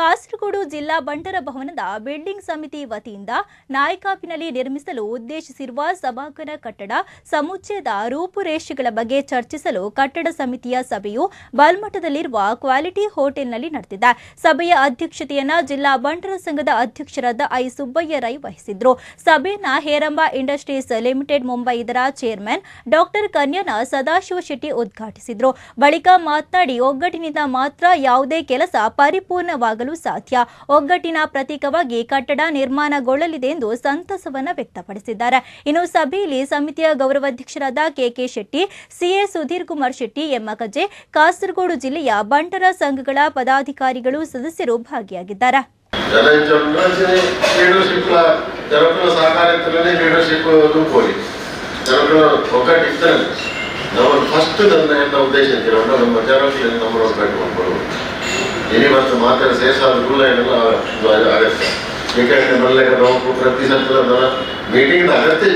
ಕಾಸರಗೋಡು ಜಿಲ್ಲಾ ಬಂಟರ ಭವನದ ಬಿಲ್ಡಿಂಗ್ ಸಮಿತಿ ವತಿಯಿಂದ ನಾಯಕಾಪಿನಲ್ಲಿ ನಿರ್ಮಿಸಲು ಉದ್ದೇಶಿಸಿರುವ ಸಭಾಂಗಣ ಕಟ್ಟಡ, ಸಮುಚ್ಚಯದ ರೂಪುರೇಷೆಗಳ ಬಗ್ಗೆ ಚರ್ಚಿಸಲು ಕಟ್ಟಡ ಸಮಿತಿಯ ಸಭೆಯು ಬಲ್ಮಠದಲ್ಲಿರುವ ಕ್ವಾಲಿಟಿ ಹೋಟೆಲ್ನಲ್ಲಿ ನಡೆದಿದೆ. ಸಭೆಯ ಅಧ್ಯಕ್ಷತೆಯನ್ನ ಜಿಲ್ಲಾ ಬಂಟರ ಸಂಘದ ಅಧ್ಯಕ್ಷರಾದ ಐ ಸುಬ್ಬಯ್ಯ ರೈ ವಹಿಸಿದ್ರು. ಸಭೆಯನ್ನ ಹೇರಂಬ ಇಂಡಸ್ಟ್ರೀಸ್ ಲಿಮಿಟೆಡ್ ಮುಂಬೈ ಇದರ ಚೇರ್ಮನ್ ಡಾಕ್ಟರ್ ಕನ್ಯನ ಸದಾಶಿವ ಶೆಟ್ಟಿ ಉದ್ಘಾಟಿಸಿದ್ರು. ಬಳಿಕ ಮಾತನಾಡಿ, ಒಗ್ಗಟ್ಟಿನಿಂದ ಮಾತ್ರ ಯಾವುದೇ ಕೆಲಸ ಪರಿಪೂರ್ಣವಾಗಲು ಸಾಧ್ಯ. ಒಗ್ಗಟ್ಟಿನ ಪ್ರತೀಕವಾಗಿ ಕಟ್ಟಡ ನಿರ್ಮಾಣಗೊಳ್ಳಲಿದೆ ಎಂದು ಸಂತಸವನ್ನ ವ್ಯಕ್ತಪಡಿಸಿದ್ದಾರೆ. ಇನ್ನು ಸಭೆಯಲ್ಲಿ ಸಮಿತಿಯ ಗೌರವಾಧ್ಯಕ್ಷರಾದ ಕೆಕೆ ಶೆಟ್ಟಿ, ಸಿಎ ಸುಧೀರ್ ಕುಮಾರ್ ಶೆಟ್ಟಿ ಎಮ್ಮಕಜೆ ಕಾಸರಗೋಡು ಜಿಲ್ಲೆಯ ಬಂಟರ ಸಂಘಗಳ ಪದಾಧಿಕಾರಿಗಳು ಸದಸ್ಯರು ಭಾಗಿಯಾಗಿದ್ದಾರೆ. ನಾವು ಫಸ್ಟ್ ನನ್ನ ಉದ್ದೇಶ ನಮ್ಮ ಏನಿವತ್ತು ಮಾತಾಡಿ ಸೇರ್ಸಾದ ಗುಳ್ಳ ಆಗತ್ತೆ ಏಕೆಂದರೆ ಮನೆಗೆ ನಾವು ಪ್ರತಿ ಸಲ ಮೀಟಿಂಗ್ ಅಗತ್ಯ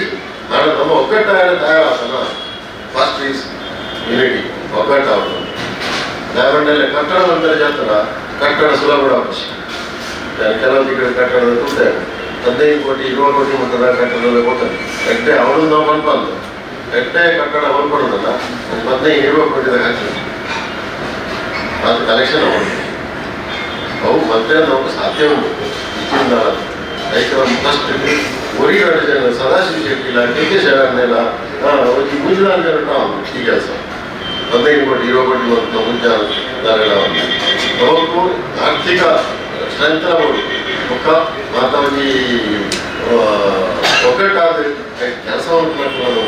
ನಾನು ನಮ್ಮ ಒಗ್ಗಟ್ಟಾಗ ತಯಾರಾಸನ ಫಸ್ಟ್ ಈಸ್ ಯುನಿಟಿ ಒಗ್ಗಟ್ಟಾಗ ದಾವಣಗೆರೆ ಕಟ್ಟಡ ಅಂತರ ಜಾತ್ರ ಕಟ್ಟಡ ಸುಲಭ ಕೆಲವೊಂದು ಈ ಕಡೆ ಕಟ್ಟಡದ ಕೊಡ್ತೇವೆ ಹದಿನೈದು ಕೋಟಿ ಏಳು ಕೋಟಿ ಮೊತ್ತದ ಕಟ್ಟಡದಲ್ಲಿ ಕೊಡ್ತಾರೆ ಎಟ್ಟೆ ಅವನು ನಾವು ಹೊಂದ್ಬಾರ್ದು ಎಟ್ಟೆ ಕಟ್ಟಡ ಹೊಂದ್ಕೊಡೋದಲ್ಲ ಹದಿನೈದು ಏಳು ಕೋಟಿದಾಗ ಹಾಕ್ತಾರೆ ಅದು ಕಲೆಕ್ಷನ್ ಹೋಗುತ್ತೆ ಅವು ಮತ್ತೆ ನಾವು ಸಾಧ್ಯ ಉಂಟು ಇದರಿಂದ ಅದಕ್ಕೆ ಒಂದು ಫಸ್ಟ್ ಒರಿಗಾಡು ಜನ ಸದಾಶಿವ ಶೆಟ್ಟಿಲ್ಲ ಕೆ ಕೆ ಶರಣೆಲ್ಲ ಒಂದು ಮುಂಜಾನೆ ಜನ ಈ ಕೆಲಸ ಹದಿನೈದು ಕೋಟಿ ಇರುವ ಕೋಟಿ ಮತ್ತು ಮುಂಜಾನೆ ಅವಕ್ಕೂ ಆರ್ಥಿಕ ಸ್ಟ್ರೆಂತ್ ಅವರು ಮುಖ ಮಾತಾಡಿ ಒಗ್ಗಟ್ಟಾದ ಕೆಲಸವನ್ನು ಮಾಡ್ಕೊಂಡು